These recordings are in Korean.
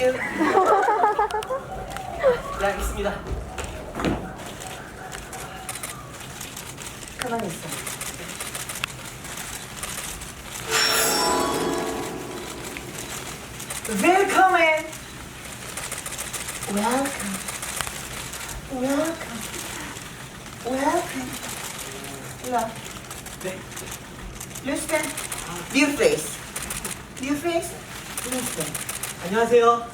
you. 네, 알겠습니다. 가만히 있어. Welcome. Welcome. Welcome. Welcome. 이리 와. 네. Listen. New face. New face. Listen. 안녕하세요.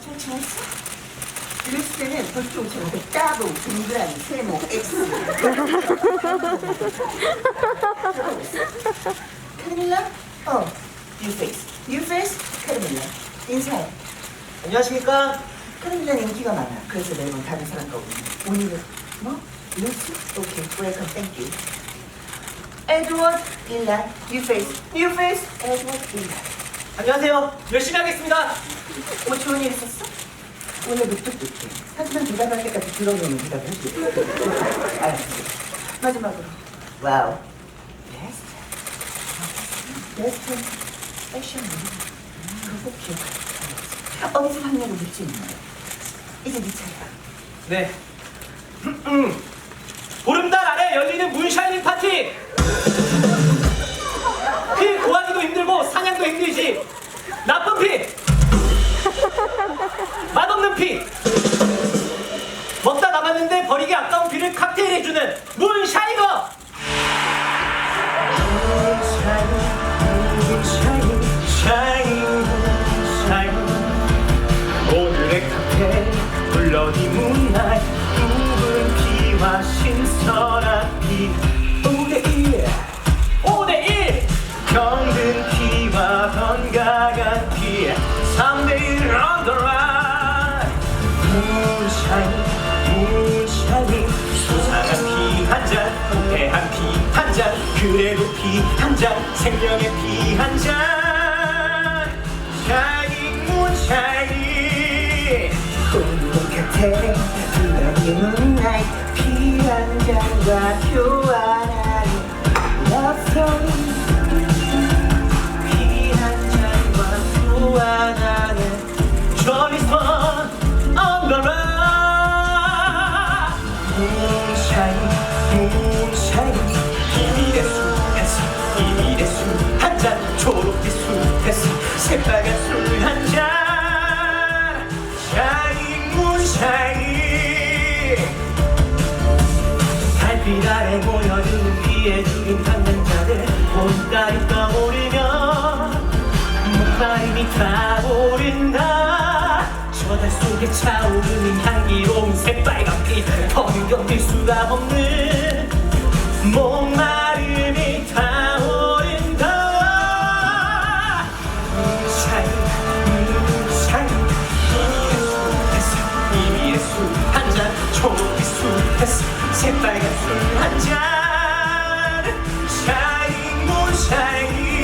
루스는 보통처럼 그 따로 동그라미 세모 X 카르밀라? 어 뉴페이스 뉴페이스 카르밀라 인사해 안녕하십니까? 카르밀라는 인기가 많아 그래서 매번 다른 사람과 오는 오늘은 뭐? 루스? 오케이 웰컴 땡큐 에드워드 일라 뉴페이스 뉴페이스 에드워드 일라 안녕하세요. 열심히 하겠습니다. 뭐 좋은 일 있었어? 오늘 묵뚝뚝해. 하지만 대답할 때까지 들어오면 대답을 해줄게. 알았어. 마지막으로. 와우. 베스트. 베스트 패션 그거 기억해. 어디서 봤냐고 묻지 마. 이제 네 차례야. 네. 보름달 아래 열리 문나잇 묵은 피와 신선한 피 5대1 5대1 병든 피와 건강한 피 3대1 언더라인 문샤인 문샤인 수상한 피 한잔 후회한 피 한잔 그래도 피 한잔 생명의 피 한잔. 샤이닝 문샤이닝 홈cat에 술 한잔 초록빛 숲에서 새빨간 술 한잔 샤인 문샤인 달빛 아래 모여드는 피에 죽인 강남자들 봄달이 떠오르면 목마름이 타오른다. 저달 속에 차오르는 향기로운 새빨간 피 더는 견딜 수가 없는 목마 빨간 술 한잔. 샤인 문 샤인